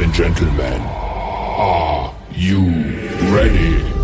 And gentlemen, are you ready?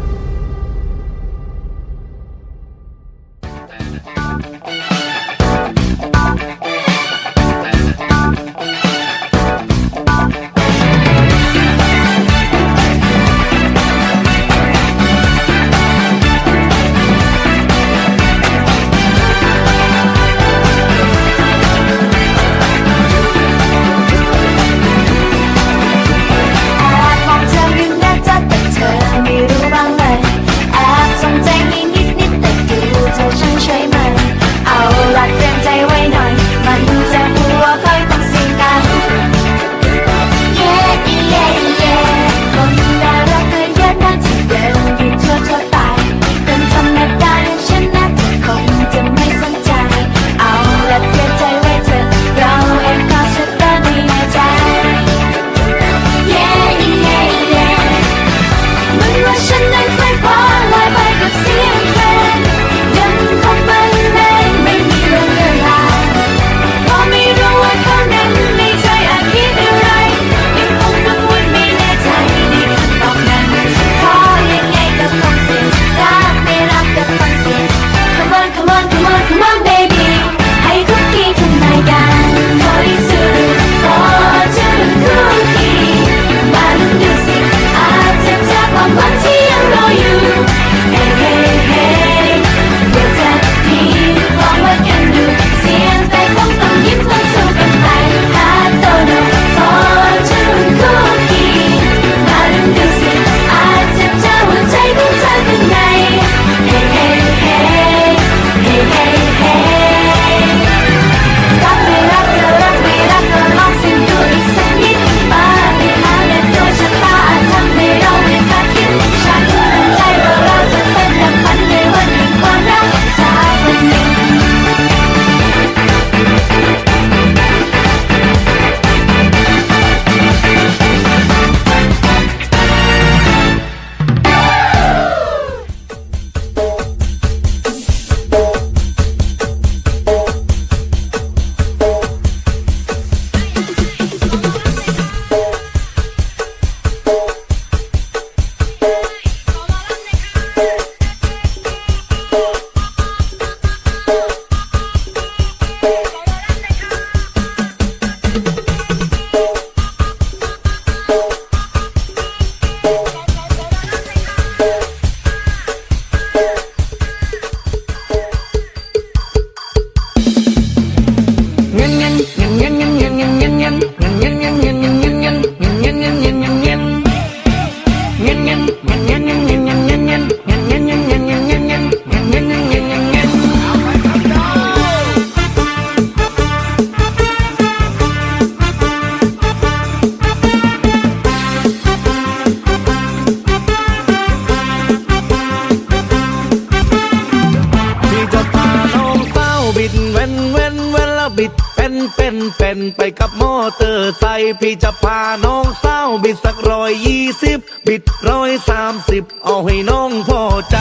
เป็นเป็นไปกับมอเตอร์ไซค์พี่จะพาน้องสาวบิดสักร้อยยี่สิบบิดร้อยสามสิบเอาให้น้องพอใจ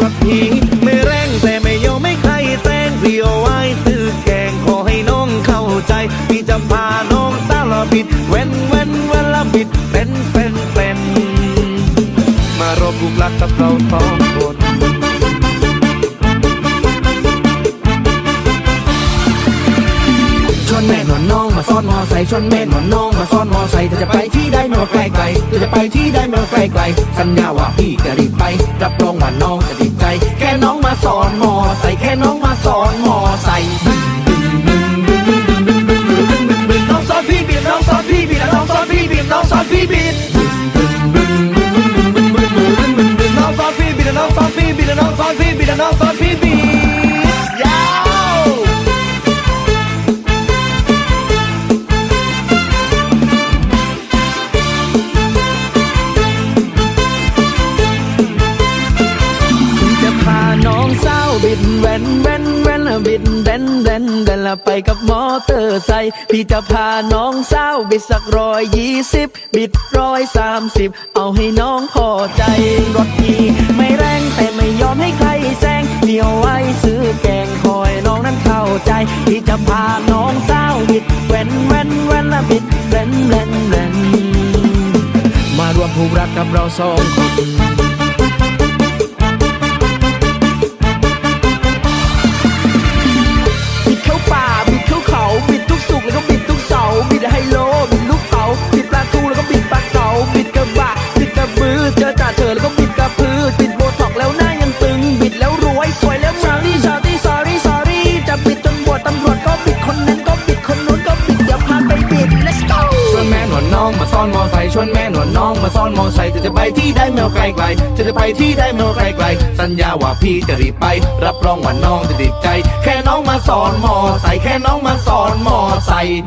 รถพี่ไม่แรงแต่ไม่ยอมไม่ใครแซงพี่เอาไว้ซื้อแกงขอให้น้องเข้าใจ พี่จะพาน้องสาวบิดเว้นเว้นเว้นล้วบิดเป็นเป็นเป็นมารบลูกรักกับเราสอง ซ้อนมอไซค์ชวนแม่นอนน้องมาซ้อนมอไซค์เธอจะไปที่ใดไม่ว่าไกลไกลเธอจะไปที่ใดไม่ว่าไกลไกลสัญญาว่าพี่จะรีบไปรับรองว่าน้องจะติดใจ แค่น้องมาสอนมอไซค์แค่น้องมาสอนมอไซค์ ว่นแว่นแวนบิดเดนเดนเดนละไปกับมอเตอร์ไซค์พี่จะพาน้องสาวบิดสักร้อยยี่สิบบิดร้อยสามสิบเอาให้น้องพอใจรถพี่ไม่แรงแต่ไม่ยอมให้ใครแซงเดียวไว้ซื้อแกงคอยน้องนั้นเข้าใจพี่จะพาน้องสาวบิดแว่นแว่นแว่นละบิดเดนเดนเดนมารวมผูกรักกับเราสองคน องมาซ่อนมอไซค์ชวนแม่หนวดน้องมาซ่อนมอไซค์จะจะไปที่ได้แมวไกลไกลจะจะไปที่ได้แมวไกลไกลสัญญาว่าพี่จะรีบไป รับรองว่าน้องจะติดใจ แค่น้องมาสอนมอไซค์แค่น้องมาสอนมอไซค์